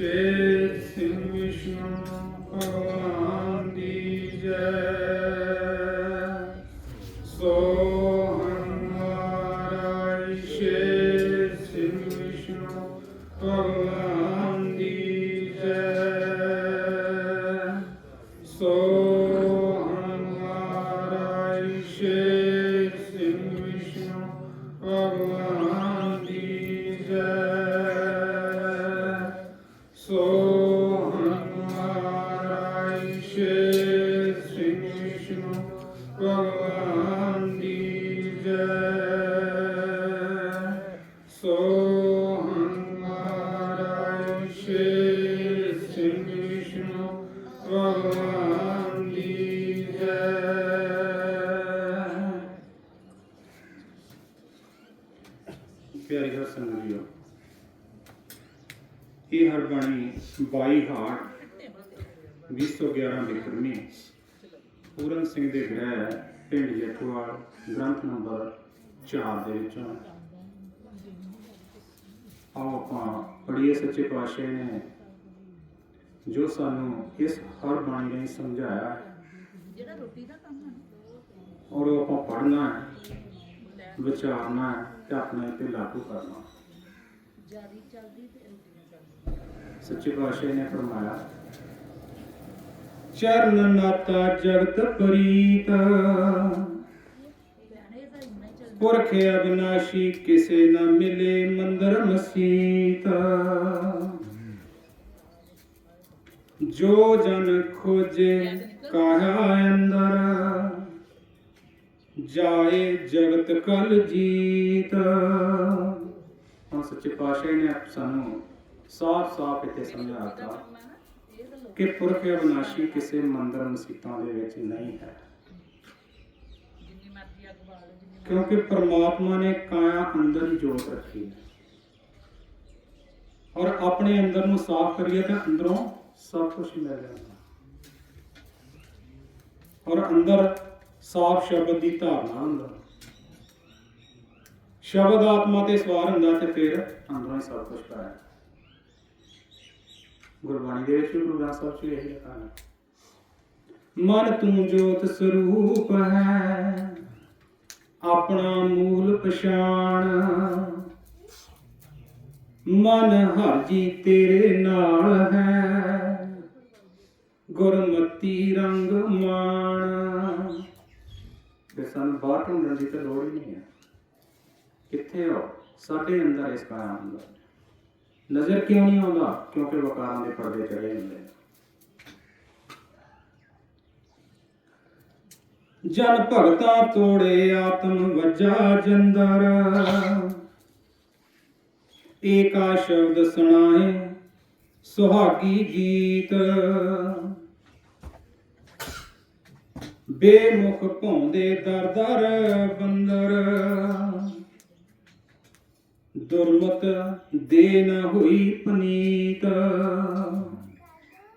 ਜੈ ਸਿੰਘ ਵਿਸ਼ਨੂੰ ਭਗਵਾਨ ਦੀ ਜੈ। ਪਿਆਰੀ ਹਰ ਸੰਗਰੀਓ। ਇਹ ਹਰਬਾਣੀ 22 ਹਾਟ 211 ਬਿਕਰਮੀ ਪੂਰਨ ਸਿੰਘ ਦੇ ਗ੍ਰਹਿ ਪਿੰਡ ਜੇਠੂਵਾਲ ਗ੍ਰੰਥ ਨੰਬਰ 4 ਦੇ ਵਿੱਚੋਂ। ਆਓ ਆਪਾਂ ਪੜੀਏ ਸੱਚੇ ਪਾਤਸ਼ਾਹ ਨੇ, ਜੋ ਸਾਨੂੰ ਇਸ ਹਰ ਬਾਣੀ ਨੇ ਸਮਝਾਇਆ। ਜਿਹੜਾ ਰੋਟੀ ਦਾ ਕੰਮ ਹੈ ਔਰ ਉਹ ਆਪਾਂ ਪੜ੍ਹਨਾ ਹੈ, ਵਿਚਾਰਨਾ ਹੈ। ਆਪਣੇ ਤੇ ਲਾਗੂ ਕਰਨਾ। ਜਾਰੀ ਚੱਲਦੀ ਤੇ ਰੋਟੀਆਂ ਚੱਲਦੀਆਂ ਸੱਚੇ ਪਾਤਸ਼ਾਹ ਨੇ ਫਰਮਾਇਆ ਚਰਨ ਨਾਤਾ ਜਗਤ ਪ੍ਰੀਤ। ਚੱਲਦਾ। ਪੁਰਖ ਅਬਿਨਾਸ਼ੀ ਕਿਸੇ ਨਾ ਮਿਲੇ ਮੰਦਰ ਮਸੀਤ। ਜੋ ਜਨ ਖੋਜੇ ਕਾਹਾ ਅੰਦਰ। ਜਾਏ ਜਗਤ ਕਲ ਜੀਤ। ਹੁਣ ਸੱਚੇ ਪਾਤਸ਼ਾਹ ਨੇ ਸਾਨੂੰ ਸਾਫ਼ ਸਾਫ਼ ਇੱਥੇ ਸਮਝਾਤਾ ਕਿ ਪੁਰਖ ਅਬਿਨਾਸ਼ੀ ਕਿਸੇ ਮੰਦਰ ਮਸੀਤਾਂ ਦੇ ਵਿੱਚ ਨਹੀਂ ਹੈ। ਕਿਉਂਕਿ ਪ੍ਰਮਾਤਮਾ ਨੇ ਕਾਇਆ ਅੰਦਰ ਜੋਤ ਰੱਖੀ ਹੈ। ਔਰ ਆਪਣੇ ਅੰਦਰ ਨੂੰ ਸਾਫ਼ ਕਰੀਏ ਤਾਂ ਅੰਦਰੋਂ ਸਭ ਕੁਝ ਮਿਲ ਜਾਂਦਾ। ਔਰ ਅੰਦਰ ਸਾਫ਼ ਸ਼ਬਦ ਦੀ ਧਾਰਨਾ ਹੁੰਦਾ। ਸ਼ਬਦ ਆਤਮਾ ਤੇ ਸਵਾਰ ਹੁੰਦਾ ਤੇ ਫਿਰ ਅੰਦਰੋਂ ਹੀ ਸਭ ਕੁਝ ਪਾਇਆ। ਗੁਰਬਾਣੀ ਦੇ ਵਿੱਚ ਗੁਰੂ ਗ੍ਰੰਥ ਸਾਹਿਬ 'ਚ ਇਹ ਲਿਖਿਆ ਹੈ ਮਨ ਤੂੰ ਜੋਤ ਸਰੂਪ ਹੈ, ਆਪਣਾ ਮੂਲ ਪਛਾਣ। ਮਨ ਹਰ ਜੀ ਤੇਰੇ ਨਾਲ ਹੈ, ਗੁਰਮਤੀ ਰੰਗ ਮਾਣ। ਸਾਨੂੰ ਬਾਹਰ ਢੂੰਡਣ ਦੀ ਤਾਂ ਲੋੜ ਹੀ ਨਹੀਂ ਹੈ। ਕਿੱਥੇ ਹੋ ਸਾਡੇ ਅੰਦਰ ਇਸ ਕਾਇਆ ਅੰਦਰ ਨਜ਼ਰ ਕਿਉਂ ਨਹੀਂ ਆਉਂਦਾ? ਕਿਉਂਕਿ ਵਕਾਰਾਂ ਦੇ ਪਰਦੇ ਚੜੇ ਹੁੰਦੇ ਜਨ ਭਗਤਾ ਤੋੜੇ ਆਤਮ ਵਜਾ ਜੰਦਰ। ਏਕਾ ਸ਼ਬਦ ਸੁਣਾਏ ਸੁਹਾਗੀ ਗੀਤ। ਬੇਮੁਖ ਭੌਂਦੇ ਦਰ ਦਰ ਬੰਦਰ। ਦੁਰਮਤ ਦੇ ਨਾ ਹੋਈ ਪਨੀਤ।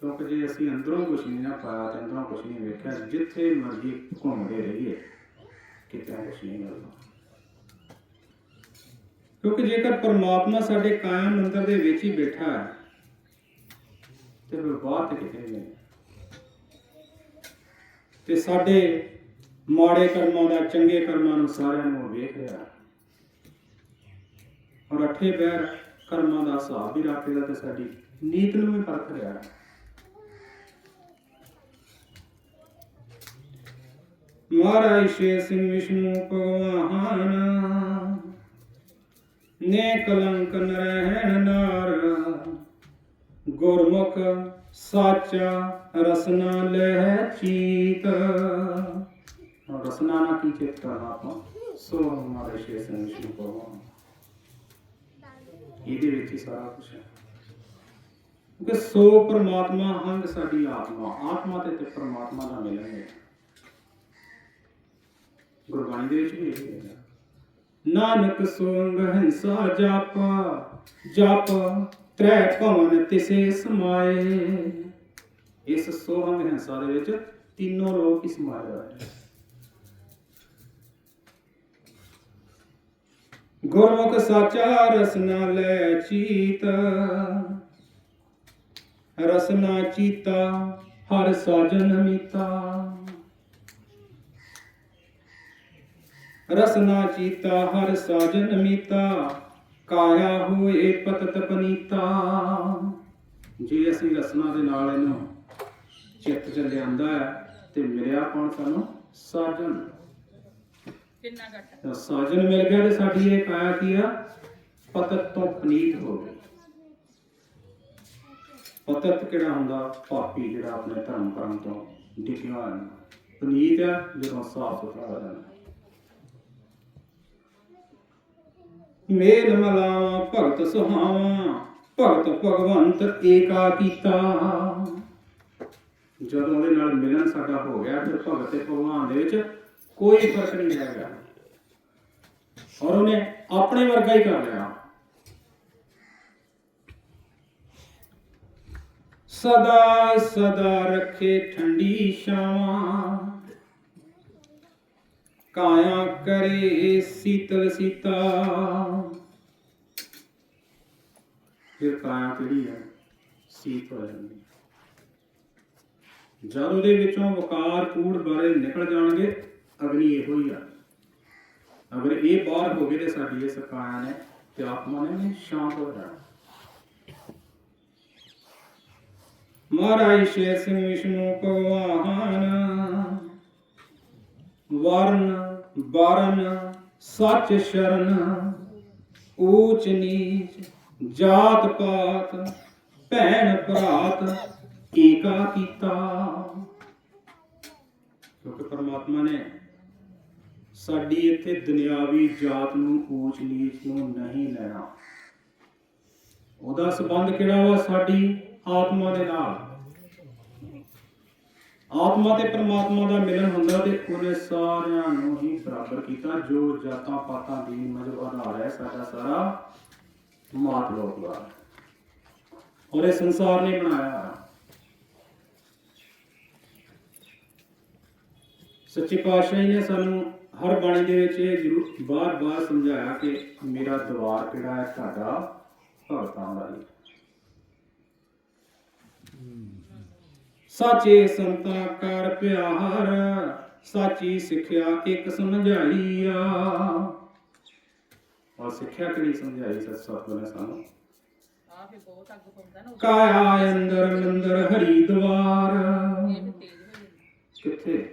ਕਿਉਂਕਿ ਜੇ ਅਸੀਂ ਅੰਦਰੋਂ ਕੁਝ ਨਹੀਂ ਨਾ ਪਾਇਆ ਤੇ ਅੰਦਰੋਂ ਕੁਝ ਨਹੀਂ ਵੇਖਿਆ ਜਿੱਥੇ ਮਰਜ਼ੀ ਘੁੰਮਦੇ ਰਹੀਏ ਕਿਤੇ ਕੁਝ ਨਹੀਂ ਮਿਲਦਾ। ਕਿਉਂਕਿ ਜੇਕਰ ਪਰਮਾਤਮਾ ਸਾਡੇ ਕਾਇਮ ਮੰਦਰ ਦੇ ਵਿੱਚ ਹੀ ਬੈਠਾ ਹੈ ਤੇ ਫਿਰ ਬਾਹਰ ਤੇ ਕਿਤੇ ਨਹੀਂ। ਤੇ ਸਾਡੇ ਮਾੜੇ ਕਰਮਾਂ ਦਾ, ਚੰਗੇ ਕਰਮਾਂ ਨੂੰ ਸਾਰਿਆਂ ਨੂੰ ਵੇਖ ਰਿਹਾ। ਔਰ ਅਠੇ ਬੈਰ ਕਰਮਾਂ ਦਾ ਹਿਸਾਬ ਵੀ ਰੱਖੇਗਾ ਤੇ ਸਾਡੀ ਨੀਤ ਨੂੰ ਵੀ ਪਰਖ ਰਿਹਾ। ਮਹਾਰਾਜ ਸ਼ੇਰ ਸਿੰਘ ਵਿਸ਼ਨੂੰ ਭਗਵਾਨ ਨੇ ਕਲੰਕ ਨ ਰਹਿਣ ਨਾਰ, ਗੁਰਮੁਖ ਸਾਚਾ ਰਸਨਾ ਲੈ ਚੀਤ। ਰਸਨਾ ਨਾ ਕੀ ਚਿਤ ਕਰਨਾ ਆਪਾਂ ਸੋ ਮਹਾਰਾਜ ਸ਼ੇਰ ਸਿੰਘ ਵਿਸ਼ਨੂੰ ਇਹਦੇ ਵਿੱਚ ਹੀ ਸਾਰਾ ਕੁਝ ਹੈ। ਕਿਉਂਕਿ ਸੋ ਪ੍ਰਮਾਤਮਾ ਹੰਗ ਸਾਡੀ ਆਤਮਾ ਆਤਮਾ ਤੇ ਤੇ ਪ੍ਰਮਾਤਮਾ ਦਾ ਮਿਲਣ ਹੈ। ਗੁਰਬਾਣੀ ਦੇ ਵਿੱਚ ਵੀ ਇਹ ਹੈ। ਨਾਨਕ ਸੋੰਗ ਹੰਸਾ ਜਾਪਾ, ਜਪ। ਤ੍ਰੈ ਭਵਨ ਤਿਸੇ ਸਮਾਏ। ਇਸ ਸੋਹੰਗ ਹੰਸਾ ਦੇ ਵਿੱਚ ਤਿੰਨੋਂ ਲੋਕ ਹੀ ਸਮਾਏ ਹੋਏ ਨੇ। ਗੁਰਮੁਖ ਸਾਚਾ ਰਸਨਾ ਲੈ ਚੀਤ। ਰਸਨਾ ਚੀਤਾ ਹਰ ਸਾਜਨ ਮੀਤਾ। ਰਸਨਾ ਚੀਤਾ ਹਰ ਸਾਜਨ ਮੀਤਾ। ਕਾਇਆ ਹੋਏ ਪਤਤ ਪਨੀਤਾ। ਜੇ ਅਸੀਂ ਰਸਨਾ ਦੇ ਨਾਲ ਇਹਨੂੰ ਚਿੱਤ ਚ ਲਿਆਂਦਾ ਹੈ ਤੇ ਮਿਲਿਆ ਕੌਣ ਸਾਨੂੰ? ਸਾਜਨ। ਕਿੰਨਾ ਘੱਟ? ਤਾਂ ਸਾਜਨ ਮਿਲ ਗਿਆ ਤੇ ਸਾਡੀ ਇਹ ਕਾਇਆ ਕੀ ਆ? ਪਤਤ ਤੋਂ ਪਨੀਤ ਹੋ ਗਈ। ਪਤਤ ਕਿਹੜਾ ਹੁੰਦਾ? ਪਾਪੀ ਜਿਹੜਾ ਆਪਣੇ ਧਰਮ ਕਰਮ ਤੋਂ ਡਿੱਗਿਆ ਹੋਇਆ। ਪਨੀਤ ਆ ਜਦੋਂ ਸਾਫ਼ ਸੁਥਰਾ ਹੋ ਜਾਂਦਾ। ਮੇਲ ਮਲਾਵਾ ਭਗਤ ਸੁਹਾਵਾ, ਭਗਤ ਭਗਵੰਤ ਏਕਾ ਕੀਤਾ। ਜਦੋਂ ਉਹਦੇ ਨਾਲ ਮਿਲਣ ਸਾਡਾ ਹੋ ਗਿਆ, ਫਿਰ ਭਗਤ ਤੇ ਭਗਵਾਨ ਦੇ ਵਿੱਚ ਕੋਈ ਫ਼ਰਕ ਨਹੀਂ ਰਹਿ ਗਿਆ ਔਰ ਉਹਨੇ ਆਪਣੇ ਵਰਗਾ ਹੀ ਕਰ ਲਿਆ। ਸਦਾ ਸਦਾ ਰੱਖੇ ਠੰਡੀ ਛਾਵਾਂ। ਕਾਇਆ ਕਰੇ ਸੀਤਲ ਸੀਤਾ। ਫਿਰ ਕਾਇਆ ਕਿਹੜੀ ਹੈ? ਸੀਤ ਹੋ ਜਾਂਦੀ ਜਦ ਉਹਦੇ ਵਿੱਚੋਂ ਵਕਾਰ ਕੂੜ ਬਾਰੇ ਨਿਕਲ ਜਾਣਗੇ, ਅਗਨੀ ਇਹੋ ਹੀ ਆ। ਅਗਰ ਇਹ ਬਾਹਰ ਹੋ ਗਏ ਤੇ ਸਾਡੀ ਇਸ ਕਾਇਆ ਨੇ ਤੇ ਆਤਮਾ ਨੇ ਸ਼ਾਂਤ ਹੋ ਜਾਣਾ। ਮਹਾਰਾਜ ਸ਼ੇਰ ਸਿੰਘ ਵਿਸ਼ਨੂੰ ਭਗਵਾਨ। ਵਰਨ, ਬਰਨ, ਸੱਚ ਸ਼ਰਨ, ਊਚ ਨੀਚ, ਜਾਤ ਪਾਤ, ਭੈਣ ਭਰਾਤ, ਏਕਾ ਕੀਤਾ। ਕਿਉਂਕਿ ਪਰਮਾਤਮਾ ਨੇ ਸਾਡੀ ਇੱਥੇ ਦੁਨਿਆਵੀ ਜਾਤ ਨੂੰ ਊਚ ਨੀਚ ਨੂੰ ਨਹੀਂ ਲੈਣਾ। ਉਹਦਾ ਸਬੰਧ ਕਿਹੜਾ ਵਾ? ਸਾਡੀ ਆਤਮਾ ਦੇ ਨਾਲ। ਆਤਮਾ ਤੇ ਪਰਮਾਤਮਾ ਦਾ ਮਿਲਨ ਹੁੰਦਾ ਤੇ ਉਹਨੇ ਸਾਰਿਆਂ ਨੂੰ ਹੀ ਬਰਾਬਰ ਕੀਤਾ, ਜੋ ਜਾਤਾਂ ਪਾਤਾਂ ਦੀ ਮਜ਼ਬ ਆਧਾਰ ਹੈ, ਸਾਡਾ ਸਾਰਾ ਮਾਤ ਲੋਕ ਦਾ। ਔਰ ਇਹ ਸੰਸਾਰ ਨੇ ਬਣਾਇਆ ਸੱਚੇ ਪਾਤਸ਼ਾਹ ਨੇ ਸਾਨੂੰ ਹਰ ਬਾਣੀ ਦੇ ਵਿੱਚ ਇਹ ਜ਼ਰੂਰ ਬਾਰ-ਬਾਰ ਸਮਝਾਇਆ ਕਿ ਮੇਰਾ ਦਵਾਰ ਕਿਹੜਾ ਹੈ? ਤੁਹਾਡਾ ਭਗਤਾਂ ਦਾ ਹੀ। ਸਾਚੇ ਸੰਤਾਂ ਕਰ ਪਿਆਰ, ਸਾਚੀ ਸਿੱਖਿਆ ਇੱਕ ਸਮਝਾਈ ਆ। ਸਿੱਖਿਆ ਕਿਹੜੀ ਸਮਝਾਈ ਸਤ ਸਤਿਗੁਰ ਨੇ ਸਾਨੂੰ? ਕਾਇਆ ਅੰਦਰ ਮੰਦਰ ਹਰੀ ਦਵਾਰ ਇਹ ਵੀ ਤੇਜ਼ ਤੇ ਇੱਥੇ।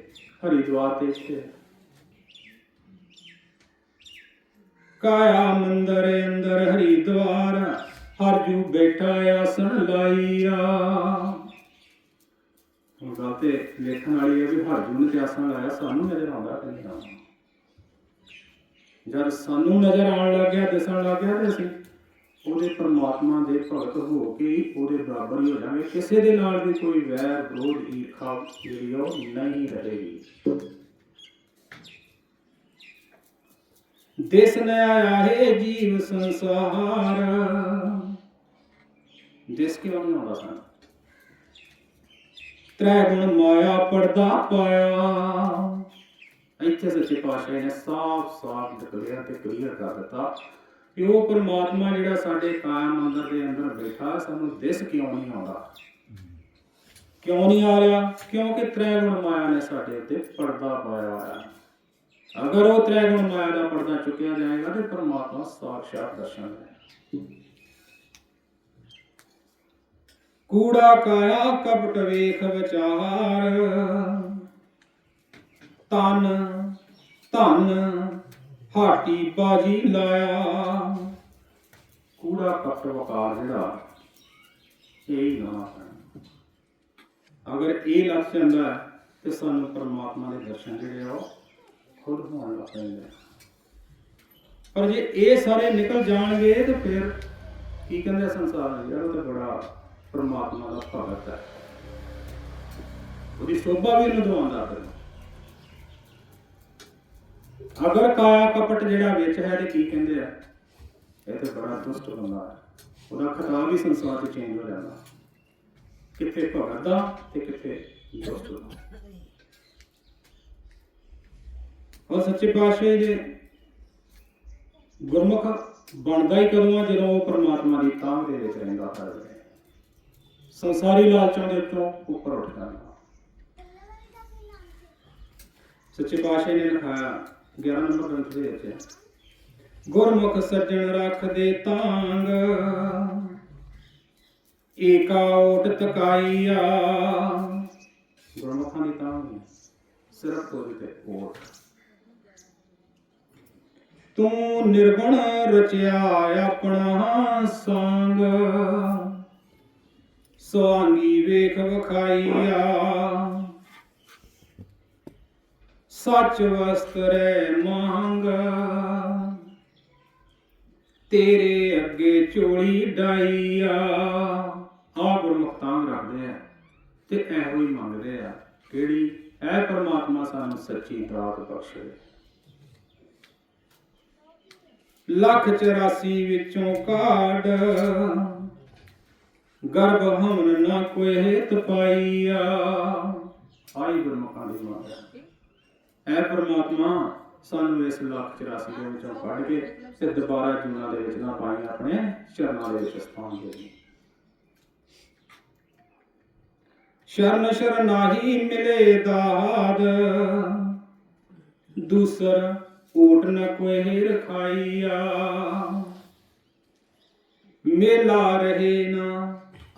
ਕਾਇਆ ਮੰਦਰ ਅੰਦਰ ਹਰਿਦੁਆਰ, ਹਰ ਜੂ ਬੈਠਾ ਆਸਣ ਲਾਈਆ ਹੁਣ ਗੱਲ ਤੇ ਲੇਖਣ ਵਾਲੀ ਹੈ ਵੀ ਹਰ ਜੂ ਨੇ ਤੇ ਆਸਣ ਲਾਇਆ ਸਾਨੂੰ ਨਜ਼ਰ ਆਉਂਦਾ ਕਿ ਨਹੀਂ ਆਉਂਦਾ। ਜਦ ਸਾਨੂੰ ਨਜ਼ਰ ਆਉਣ ਲੱਗ ਗਿਆ, ਦਿਸਣ ਲੱਗ ਗਿਆ ਤੇ ਅਸੀਂ ਉਹਦੇ ਪਰਮਾਤਮਾ ਦੇ ਭਗਤ ਹੋ ਕੇ ਉਹਦੇ ਬਰਾਬਰ ਹੀ ਹੋ ਜਾਵਾਂਗੇ। ਕਿਸੇ ਦੇ ਨਾਲ ਵੀ ਕੋਈ ਵੈਰ, ਵਿਰੋਧ, ਈਰਖਾ ਜਿਹੜੀ ਉਹ ਨਹੀਂ ਰਹੇਗੀ। ਦਿਸ ਨ ਆਇਆ ਹੈ ਜੀਵ ਸੰਸਾਰ। ਦਿਸ ਕਿਉਂ ਨਹੀਂ ਆਉਂਦਾ ਸਾਨੂੰ? ਤ੍ਰੈ ਗੁਣ ਮਾਇਆ ਪਰਦਾ ਪਾਇਆ। ਇੱਥੇ ਸੱਚੇ ਪਾਤਸ਼ਾਹ ਨੇ ਸਾਫ਼ ਸਾਫ਼ ਡਿਕਲੇਅਰ ਤੇ ਕਲੀਅਰ ਕਰ ਦਿੱਤਾ ਕਿ ਉਹ ਪਰਮਾਤਮਾ ਜਿਹੜਾ ਸਾਡੇ ਕਾਇਮ ਮੰਦਰ ਦੇ ਅੰਦਰ ਬੈਠਾ, ਸਾਨੂੰ ਦਿਸ ਕਿਉਂ ਨਹੀਂ ਆਉਂਦਾ? ਕਿਉਂ ਨਹੀਂ ਆ ਰਿਹਾ? ਕਿਉਂਕਿ ਤ੍ਰੈ ਗੁਣ ਮਾਇਆ ਨੇ ਸਾਡੇ ਉੱਤੇ ਪਰਦਾ ਪਾਇਆ ਹੋਇਆ। ਅਗਰ ਉਹ ਤ੍ਰੈ ਗੁਣ ਮਾਇਆ ਦਾ ਪਰਦਾ ਚੁੱਕਿਆ ਜਾਏਗਾ ਤੇ ਪਰਮਾਤਮਾ ਸਾਖਸ਼ਾਤ ਦਰਸ਼ਨ ਦੇਗਾ ਕੂੜਾ ਕਾਇਆ ਕਪਟ ਵੇਖ ਵਿਚਾਰ। ਤਨ ਧਨ, ਹਾਟੀ ਬਾਜੀ ਲਾਇਆ। ਕੂੜਾ ਕਪਟ ਵਕਾਰ ਜਿਹੜਾ, ਇਹ ਨਾ ਅਗਰ ਇਹ ਲੱਗ ਜਾਂਦਾ ਤੇ ਸਾਨੂੰ ਪਰਮਾਤਮਾ ਦੇ ਦਰਸ਼ਨ ਜਿਹੜੇ ਆ, ਉਹ ਖੁਦ ਹੋਣ ਲੱਗ ਪੈਂਦੇ ਪਰ ਜੇ ਇਹ ਸਾਰੇ ਨਿਕਲ ਜਾਣਗੇ, ਤੇ ਫਿਰ ਕੀ ਕਹਿੰਦੇ ਸੰਸਾਰ ਜਿਹੜਾ ਯਾਰ ਤਾਂ ਬੜਾ ਪਰਮਾਤਮਾ ਦਾ ਭਗਤ ਹੈ। ਉਹਦੀ ਸ਼ੋਭਾ ਵੀ ਉਹਨੂੰ ਦਵਾਉਂਦਾ ਫਿਰ ਅਗਰ ਕਾਇਆ ਕਪਟ ਜਿਹੜਾ ਵਿੱਚ ਹੈ ਤੇ ਕੀ ਕਹਿੰਦੇ ਆ? ਇਹ ਤੇ ਬੜਾ ਦੁਸ਼ਟ ਬੰਦਾ ਹੈ। ਉਹਦਾ ਖਿਤਾਬ ਵੀ ਸੰਸਾਰ 'ਚ ਚੇਂਜ ਹੋ ਜਾਂਦਾ। ਕਿੱਥੇ ਭਗਤ ਦਾ ਤੇ ਕਿੱਥੇ ਦੁਸ਼ਟ ਦਾ ਉਹ ਸੱਚੇ ਪਾਤਸ਼ਾਹ ਜੀ ਦੇ ਗੁਰਮੁਖ ਬਣਦਾ ਹੀ ਕਦੋਂ ਆ? ਜਦੋਂ ਉਹ ਪਰਮਾਤਮਾ ਦੀ ਤਾਂਘ ਦੇ ਵਿੱਚ ਰਹਿੰਦਾ ਹਰ ਸੰਸਾਰੀ ਲਾਲਚਾਂ ਦੇ ਉੱਤੋਂ ਉੱਪਰ ਉੱਠ ਜਾਣਾ ਸੱਚੇ ਪਾਤਸ਼ਾਹ ਨੇ ਲਿਖਾਇਆ 11 ਨੰਬਰ ਗ੍ਰੰਥ ਦੇ ਵਿੱਚ ਗੁਰਮੁਖ ਸੱਜਣ ਰੱਖਦੇ ਤਾਂਗ, ਏਕਾ ਓਟ ਤਕਾਈਆ। ਗੁਰਮੁਖਾਂ ਦੀ ਤਾਂਗ ਸਿਰਫ ਉਹਦੇ ਤੇ ਓਟ। ਤੂੰ ਨਿਰਗੁਣ ਰਚਿਆ ਆਪਣਾ ਸੰਗ। ਸੁਆਂਗੀ ਵੇਖ ਵਖਾਈਆ। ਸੱਚ ਵਸਤਰੈ ਮੰਗ। ਤੇਰੇ ਅੱਗੇ ਚੋਲੀ ਡਾਈਆ। ਆ ਗੁਰਮੁਖਤਾਂ ਰੱਖਦੇ ਆ ਤੇ ਇਹੋ ਹੀ ਮੰਗਦੇ ਆ ਕਿਹੜੀ? ਐ ਪ੍ਰਮਾਤਮਾ ਸਾਨੂੰ ਸੱਚੀ ਦਾਤ ਬਖਸ਼ੇ। ਲੱਖ 84 ਵਿੱਚੋਂ ਕਾਢ। ਗਰਭ ਹਮਨ ਨਾ ਕੋਈ ਹਿਤ ਪਾਈਆ ਆਈ ਗੁਰਮੁਖਾਂ ਦੀ ਮੰਗ ਐ ਪਰਮਾਤਮਾ ਸਾਨੂੰ ਇਸ ਲੱਖ 84 ਦੇ ਵਿੱਚੋਂ ਕੱਢ ਕੇ ਤੇ ਦੁਬਾਰਾ ਜੂਨਾ ਦੇ ਵਿੱਚ ਨਾ ਪਾਈ ਆਪਣੇ ਚਰਨਾਂ ਦੇ ਵਿੱਚ ਸਥਾਨ ਦੇ ਸ਼ਰਨ ਸ਼ਰਨਾਹੀ ਮਿਲੇ ਦਾਦ। ਦੂਸਰ ਓਟ ਨ ਕੋਈ ਰਖਾਈਆ। ਮੇਲਾ ਰਹੇ ਨਾ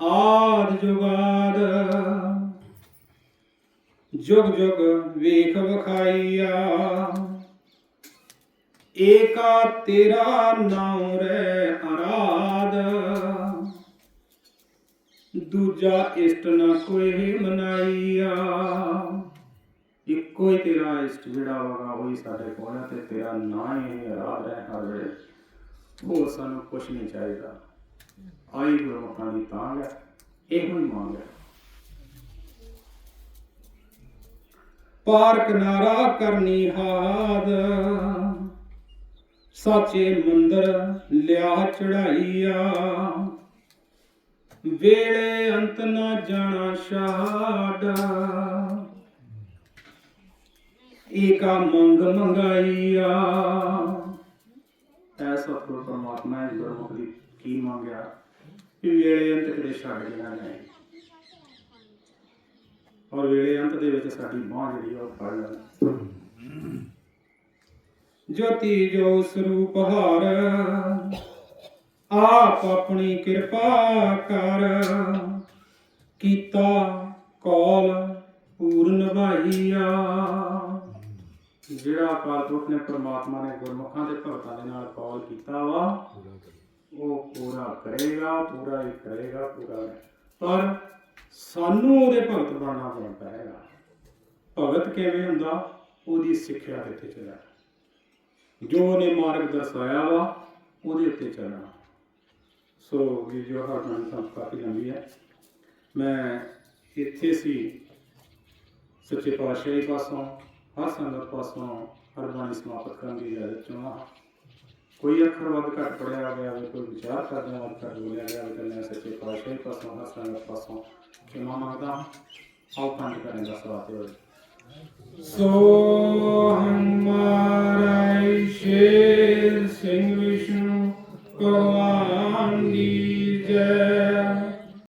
ਆਦ ਜੁਗਾਦ ਜੁਗ ਜੁਗ ਵੇਖ ਵਖਾਈਆ। ਏਕਾ ਤੇਰਾ ਨਾਮ ਰਹਿ ਅਰਾਧ। ਦੂਜਾ ਇਸ਼ਟ ਨਾ ਕੋਈ ਮਨਾਈਆ। ਇੱਕੋ ਹੀ ਤੇਰਾ ਇਸ਼ਟ ਜਿਹੜਾ ਹੋਗਾ, ਉਹੀ ਸਾਡੇ ਕੋਲ ਹੈ ਤੇ ਤੇਰਾ ਨਾਂ ਹੀ ਅਰਾਧ ਰਹਿ ਹਰ ਵੇਲੇ। ਹੋਰ ਸਾਨੂੰ ਕੁਛ ਨਹੀਂ ਚਾਹੀਦਾ। ਆਈ ਗੁਰਮੁਖਾਂ ਦੀ ਤਾਂਗ ਹੈ, ਇਹੋ ਹੀ ਮੰਗ ਹੈ। ਪਾਰ ਕਿਨਾਰਾ ਕਰਨੀ ਹਾਦ, ਸਾਚੇ ਮੰਦਰ ਲਿਆ ਚੜਾਈਆ। ਵੇਲੇ ਅੰਤ ਨਾ ਜਾਣਾ ਛਾੜ ਏਕਾ ਮੰਗ ਮੰਗਾਈਆ। ਐਸਾ ਸਤਿਗੁਰ ਪਰਮਾਤਮਾ ਗੁਰਮੁਖ ਦੀ ਕੀ ਮੰਗਿਆ? ਕਿ ਵੇਲੇ ਅੰਤ ਕਿਤੇ ਛੱਡ ਕੇ ਨਾ ਔਰ ਵੇਲੇ ਅੰਤ ਦੇ ਵਿੱਚ ਸਾਡੀ ਬਾਹ ਜਿਹੜੀ ਉਹ ਫੜ ਲੈਣ ਜੋਤੀ ਜੋ ਸਰੂਪ ਹਾਰ, ਆਪ ਆਪਣੀ ਕਿਰਪਾ ਕਰ। ਕੀਤਾ ਕੌਲ ਪੂਰਨ ਭਾਈਆ। ਜਿਹੜਾ ਅਕਾਲ ਪੁਰਖ ਨੇ ਪ੍ਰਮਾਤਮਾ ਨੇ ਗੁਰਮੁਖਾਂ ਦੇ ਭਗਤਾਂ ਦੇ ਨਾਲ ਕਾਲ ਕੀਤਾ ਵਾ ਉਹ ਪੂਰਾ ਕਰੇਗਾ, ਪੂਰਾ ਹੀ ਕਰੇਗਾ, ਪੂਰਾ ਹੀ। ਪਰ ਸਾਨੂੰ ਉਹਦੇ ਭਗਤ ਬਣਨਾ ਹੈਗਾ ਭਗਤ ਕਿਵੇਂ ਹੁੰਦਾ? ਉਹਦੀ ਸਿੱਖਿਆ ਦੇ ਉੱਤੇ ਚੱਲਣਾ। ਜੋ ਉਹਨੇ ਮਾਰਗ ਦਰਸਾਇਆ ਵਾ, ਉਹਦੇ ਉੱਤੇ ਚੱਲਣਾ। ਸੋ ਇਹ ਜੋ ਹਰਮਨ ਸਾਹਿਬ ਕਾਫੀ ਲੰਬੀ ਹੈ। ਮੈਂ ਇੱਥੇ ਸੀ, ਸੱਚੇ ਪਾਤਸ਼ਾਹੀ ਪਾਸੋਂ, ਹਰ ਸੰਗਤ ਪਾਸੋਂ ਹਰ ਬਾਣੀ ਸਮਾਪਤ ਕਰਨ ਦੀ ਇਜਾਜ਼ਤ ਚਾਹਾਂ ਕੋਈ ਅੱਖਰ ਵੱਧ ਘੱਟ ਪੜਿਆ ਗਿਆ ਹੋਵੇ ਕੋਈ ਵਿਚਾਰ ਕਰਦਿਆਂ ਵੱਧ ਘੱਟ ਬੋਲਿਆ ਗਿਆ ਹੋਵੇ ਤਾਂ ਮੈਂ ਸੱਚੇ ਪਾਤਸ਼ਾਹੀ ਪਾਸੋਂ ਹਰ ਪਾਸੋਂ ਖਿਮਾ ਮੰਗਦਾ ਹਾਂ। ਪੰਜ ਕਰਨ ਦਾ ਸਵਾਤ ਹੋਵੇ ਸੋ ਹਮਾਰਾ ਸ਼ੇਰ ਸਿੰਘ ਵਿਸ਼ਨੂੰ ਭਗਵਾਨ ਦੀ ਜੈ